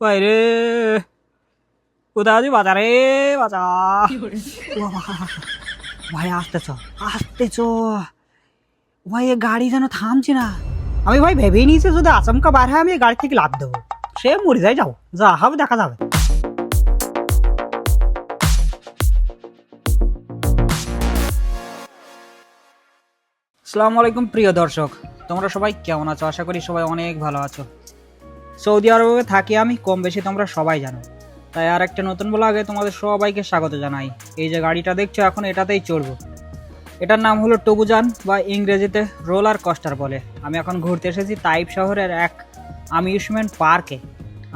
ভাই রে কোথায় আছি বাজারে বাজা ভাই আসতে চ আসতে চ ভাই গাড়ি যেন থামছে না আমি ভাই ভেবেই নিয়েছি যদি আচমকা বার হয় আমি এই গাড়ি থেকে লাভ দেবো সে মরে যায় যাও যা হবে দেখা যাবে আসসালামু আলাইকুম প্রিয় দর্শক তোমরা সবাই কেমন আছো আশা করি সবাই অনেক ভালো আছো সৌদি আরবে থাকি আমি কম বেশি তোমরা সবাই জানো। তাই আর একটা নতুন ব্লগে তোমাদের সবাইকে স্বাগত জানাই। এই যে গাড়িটা দেখছ, এখন এটাতেই চড়বো। এটার নাম হলো টবুজান বা ইংরেজিতে রোলার কস্টার বলে। আমি এখন ঘুরতে এসেছি তাইপ শহরের এক অ্যামিউজমেন্ট পার্কে।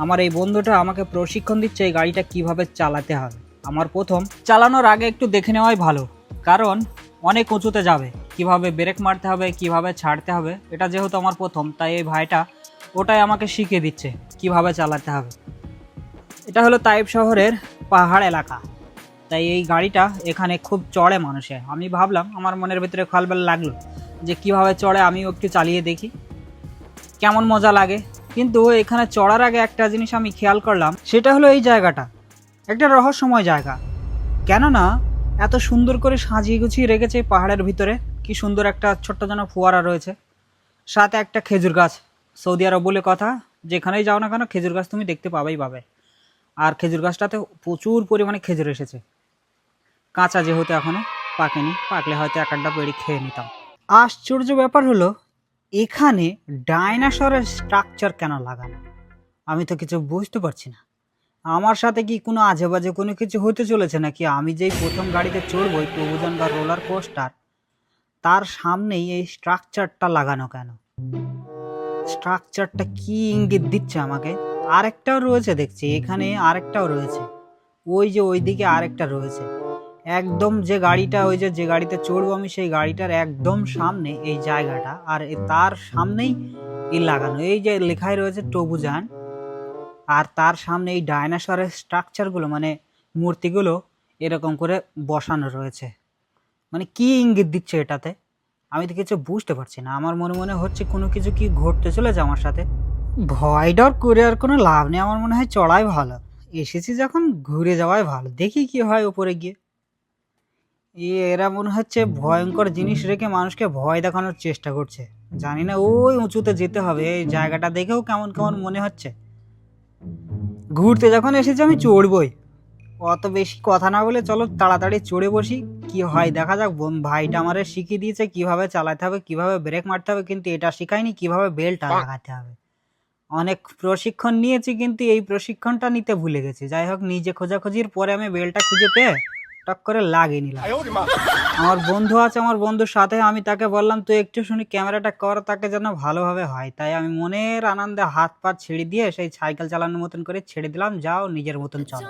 আমার এই বন্ধুটা আমাকে প্রশিক্ষণ দিচ্ছে এই গাড়িটা কীভাবে চালাতে হবে আমার প্রথম, চালানোর আগে একটু দেখে নেওয়াই ভালো। কারণ অনেক উঁচুতে যাবে, কীভাবে ব্রেক মারতে হবে, কীভাবে ছাড়তে হবে, এটা যেহেতু আমার প্রথম, তাই এই ভাইটা ওটাই আমাকে শিখিয়ে দিচ্ছে কীভাবে চালাতে হবে। এটা হলো তাইব শহরের পাহাড় এলাকা। তাই এই গাড়িটা এখানে খুব চড়ে মানুষে। আমি ভাবলাম, আমার মনের ভিতরে খলবেল লাগল যে কীভাবে চড়ে আমিও একটু চালিয়ে দেখি। কেমন মজা লাগে। কিন্তু এখানে চড়ার আগে একটা জিনিস আমি খেয়াল করলাম, সেটা হলো এই জায়গাটা। একটা রহস্যময় জায়গা। কেননা, এত সুন্দর করে সাজিয়ে গুছিয়ে রেখেছে পাহাড়ের ভিতরে। কি সুন্দর একটা ছোট্ট যেন ফোয়ারা রয়েছে। সাথে একটা খেজুর গাছ। সৌদি আরব বলে কথা, যেখানেই যাও না কেন খেজুর গাছ তুমি দেখতে পাবেই পাবে। আর খেজুর গাছটাতে প্রচুর পরিমাণে খেজুর এসেছে। কাঁচা যেহেতু এখনও পাকেনি, পাকলে হয়তো এক একটা পেড়ি খেয়ে নিতাম। আশ্চর্য ব্যাপার হলো, এখানে ডাইনাসরের স্ট্রাকচার কেন লাগানো? আমি তো কিছু বুঝতে পারছি না। আমার সাথে কি কোনো আজে বাজে কোনো কিছু হতে চলেছে নাকি? আমি যেই প্রথম গাড়িতে চড়বো, এই প্রভুজন বা রোলার কোস্টার, তার সামনেই এই স্ট্রাকচারটা লাগানো কেন? স্ট্রাকচারটা কি ইঙ্গিত দিচ্ছে আমাকে? আরেকটাও রয়েছে, দেখছি, এখানে আরেকটাও রয়েছে। ওই যে ওইদিকে আরেকটা রয়েছে। একদম যে গাড়িটা, ওই যে যে গাড়িতে চড়বো আমি, সেই গাড়িটার একদম সামনে এই জায়গাটা, আর এ- তার সামনেই এই লাগানো। এই যে লেখাই রয়েছে টবুজান, আর তার সামনে এই ডায়নাসরের স্ট্রাকচারগুলো মানে মূর্তিগুলো এরকম করে বসানো রয়েছে। মানে কি ইঙ্গিত দিচ্ছে এটাতে? আমি তো কিছু বুঝতে পারছি না। আমার মনে মনে হচ্ছে কোনো কিছু কি ঘটতে চলেছে আমার সাথে। ভয় ডর করে আর কোনো লাভ নেই। আমার মনে হয় চড়াই ভালো। এসেছি যখন ঘুরে যাওয়াই ভালো। দেখি কি হয় ওপরে গিয়ে। এ, এরা মনে হচ্ছে ভয়ঙ্কর জিনিস রেখে মানুষকে ভয় দেখানোর চেষ্টা করছে। জানি না, ওই উঁচুতে যেতে হবে। এই জায়গাটা দেখেও কেমন কেমন মনে হচ্ছে। ঘুরতে যখন এসেছি আমি চড়বই। অত বেশি কথা না বলে চলো তাড়াতাড়ি চড়ে বসি। কি হয়, দেখা যাক ভাইটা আমারে শিখিয়ে দিয়েছে কীভাবে চালাতে হবে, কীভাবে ব্রেক মারতে হবে, কিন্তু এটা শিখায়নি, কীভাবে বেল্টটা লাগাতে হবে। অনেক প্রশিক্ষণ নিয়েছি, কিন্তু এই প্রশিক্ষণটা নিতে ভুলে গেছি। যাই হোক, নিজে খোঁজাখুঁজির পরে আমি বেলটা খুঁজে পেয়ে টক করে লাগিয়ে নিলাম। আমার বন্ধু আছে আমার বন্ধুর সাথে আমি তাকে বললাম তুই একটু শুনি ক্যামেরাটা কর তাকে যেন ভালোভাবে হয়। তাই আমি মনের আনন্দে হাত পা ছেড়ে দিয়ে সেই সাইকেল চালানোর মতন করে ছেড়ে দিলাম। যাও নিজের মতন চলো.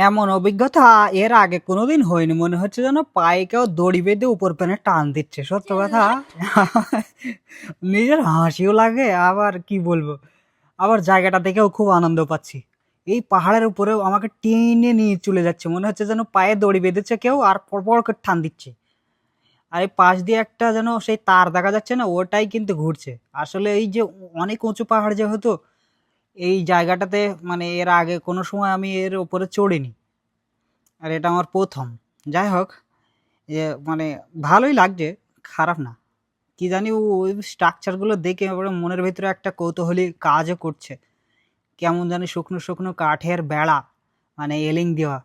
এমন অভিজ্ঞতা এর আগে কোনোদিন হয়নি। মনে হচ্ছে যেন পায়ে কেউ দড়ি বেঁধে উপর পেনে টান দিচ্ছে। সত্য কথা? নিজের হাসিও লাগে আবার কি বলব? আবার জায়গাটা দেখেও খুব আনন্দ পাচ্ছি। এই পাহাড়ের উপরেও আমাকে টেনে নিয়ে চলে যাচ্ছে। মনে হচ্ছে যেন পায়ে দড়ি বেঁধেছে কেউ আর পরপর করে টান দিচ্ছে। আর এই পাশ দিয়ে একটা যেন সেই তার দেখা যাচ্ছে না, ওটাই কিন্তু ঘুরছে। আসলে এই যে অনেক উঁচু পাহাড় যেহেতু, এই জায়গাটাতে মানে এর আগে কোনো সময় আমি এর উপরে চড়িনি। আর এটা আমার প্রথম। যাই হোক মানে ভালোই লাগছে, খারাপ না। কি জানি ওই স্ট্রাকচারগুলো দেখে এবারে মনের ভিতরে একটা কৌতূহলী কাজও করছে। কেমন জানি শুকনো শুকনো কাঠের বেড়া মানে এলিং দেওয়া।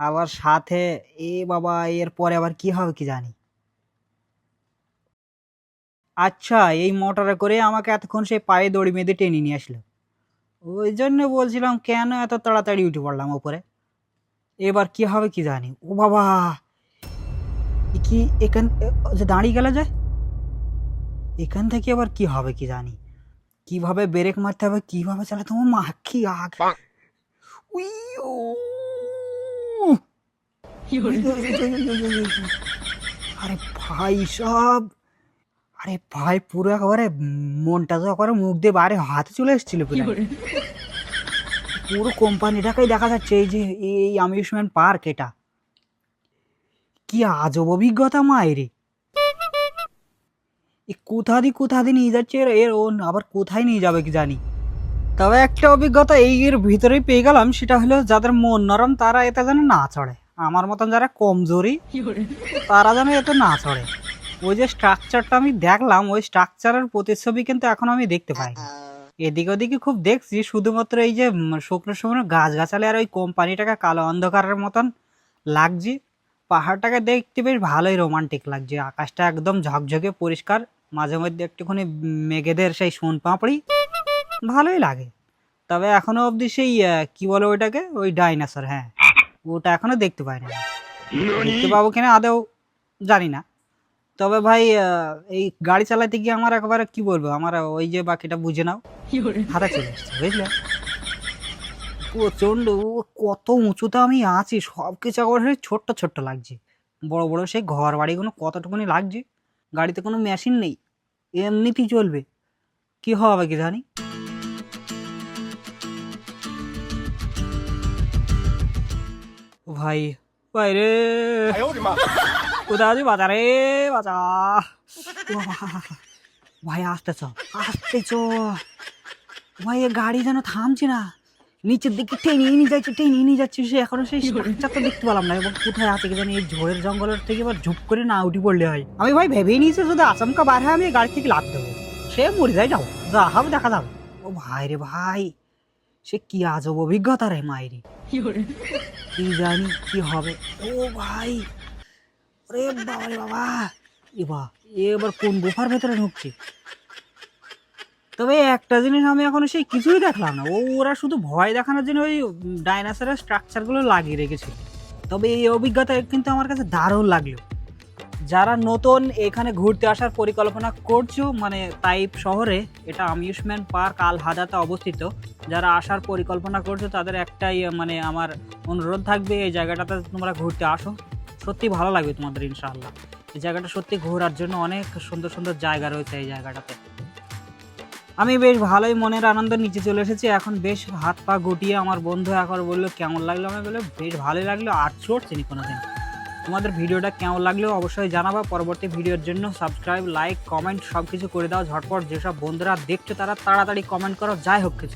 আবার সাথে এ বাবা, এর পরে আবার কি হবে কি জানি। আচ্ছা এই মোটরে করে আমাকে এতক্ষণ সেই পায়ে দড়ি বেঁধে টেনে নিয়ে আসলো। ওই জন্য বলছিলাম, কেন এত তাড়াতাড়ি উঠে পড়লাম ওপরে? এবার কি হবে কি জানি? ও বাবা! কি এখান দাঁড়িয়ে গেল যায় এখান থেকে আবার কি হবে কি জানি? কীভাবে ব্রেক মারতে হবে? কীভাবে চালাতে হবে? মা কি আগ। উই। আরে ভাই সব। আরে ভাই পুরো একেবারে মনটা তো একেবারে মুখ দিয়ে বাইরে হাতে চলে এসেছিল পুরো। পুরো কোম্পানিটাকেই দেখা যাচ্ছে এই যে এই অ্যামিউজমেন্ট পার্ক এটা। কি আজব অভিজ্ঞতা মায়েরে এই কোথা দিয়ে কোথা দিয়ে নিয়ে যাচ্ছে এর এর ও আবার কোথায় নিয়ে যাবে কি জানি। তবে একটা অভিজ্ঞতা এই এর ভিতরেই পেয়ে গেলাম, সেটা হলো যাদের মন নরম, তারা এতে যেন না চড়ে। আমার মতন যারা কমজোরি, তারা যেন এতে না চড়ে। ওই যে স্ট্রাকচারটা আমি দেখলাম, ওই স্ট্রাকচারের প্রতিচ্ছবি কিন্তু এখন আমি দেখতে পাই এদিক ওদিকে খুব দেখছি, শুধুমাত্র এই যে শুকনো শুকনো গাছগাছালি আর ওই কোম্পানিটাকে কালো অন্ধকারের মতন লাগছে। পাহাড়টাকে দেখতে বেশ ভালোই রোমান্টিক লাগছে। আকাশটা একদম ঝকঝকে পরিষ্কার। মাঝে মধ্যে একটুখানি মেঘেদের সেই সোন পাঁপড়ি ভালোই লাগে। তবে এখনও অবধি সেই কি বলে ওইটাকে? ওই ডাইনোসর হ্যাঁ। ওটা এখনও দেখতে পাইনি। দেখতে পাবো কিনা আদৌ জানি না। তবে ভাই এই গাড়ি চালাতে গিয়ে আমার একবারে কি বলব? আমার ওই যে বাকিটা বুঝে নাও। হাতে চলে এসছে বুঝলে? প্রচণ্ড ও কত উঁচুতে আমি আছি সব কিছু একবার সেই ছোট্ট ছোট্ট লাগছে। বড় বড় সেই ঘর বাড়িগুলো কতটুকুনি লাগছে? গাড়িতে কোনো মেশিন নেই। এমনিতেই চলবে। কি হবে কি জানি ও ভাই ভাই রে। বাজা বাজারে বাজা ও বাবা। ভাই আসতে চ চ ভাই গাড়ি যেন থামছে না। নিচের দিকে টেনে নিয়ে যাচ্ছে, টেনে নিয়ে যাচ্ছে, সে এখনও সেই তো দেখতে পেলাম না। এবং কোথায় আছে কি জানি, এই ঝোড়ের জঙ্গলের থেকে এবার ঝুপ করে না উঠি পড়লে হয়। আমি ভাই ভেবেই নিয়েছি যদি আচমকা বার হয় আমি গাড়ি থেকে লাভ দেবো। সে মরে যায়, যাও। যা হবে, দেখা যাবে। ও ভাই রে ভাই, সে কি আজব অভিজ্ঞতা রে মায়েরি কি জানি কি হবে। ও ভাই, ওরে বাবা। রে বাবা এবা এবার কোন গুফার ভেতরে ঢুকছে? তবে একটা জিনিস আমি এখনও সেই কিছুই দেখলাম না। ও, ওরা শুধু ভয় দেখানোর জন্য ওই ডাইনোসরের স্ট্রাকচারগুলো লাগিয়ে রেখেছে। তবে এই অভিজ্ঞতা কিন্তু আমার কাছে দারুণ লাগল। যারা নতুন এখানে ঘুরতে আসার পরিকল্পনা করছ মানে তাইপ শহরে, এটা অ্যামিউজমেন্ট পার্ক আল হাদাতে অবস্থিত। যারা আসার পরিকল্পনা করছ, তাদের একটাই মানে আমার অনুরোধ থাকবে, এই জায়গাটাতে তোমরা ঘুরতে আসো। সত্যি ভালো লাগবে তোমাদের, ইনশাআল্লাহ। এই জায়গাটা সত্যি ঘোরার জন্য অনেক সুন্দর সুন্দর জায়গা রয়েছে এই জায়গাটাতে। আমি বেশ ভালোই মনের আনন্দ নিচে চলে এসেছি। এখন বেশ হাত পা গুটিয়ে আমার বন্ধু এখন বলল, কেমন লাগল? আমি বলল বেশ ভালোই লাগল, আর চিনি কোনো দিন তোমাদের ভিডিওটা কেমন লাগল অবশ্যই জানাবা। পরবর্তী ভিডিওর জন্য সাবস্ক্রাইব লাইক কমেন্ট সব কিছু করে দাও। ঝটপট যেসব বন্ধুরা দেখছ তারা তাড়াতাড়ি কমেন্ট করো। যাই হোক কিছু।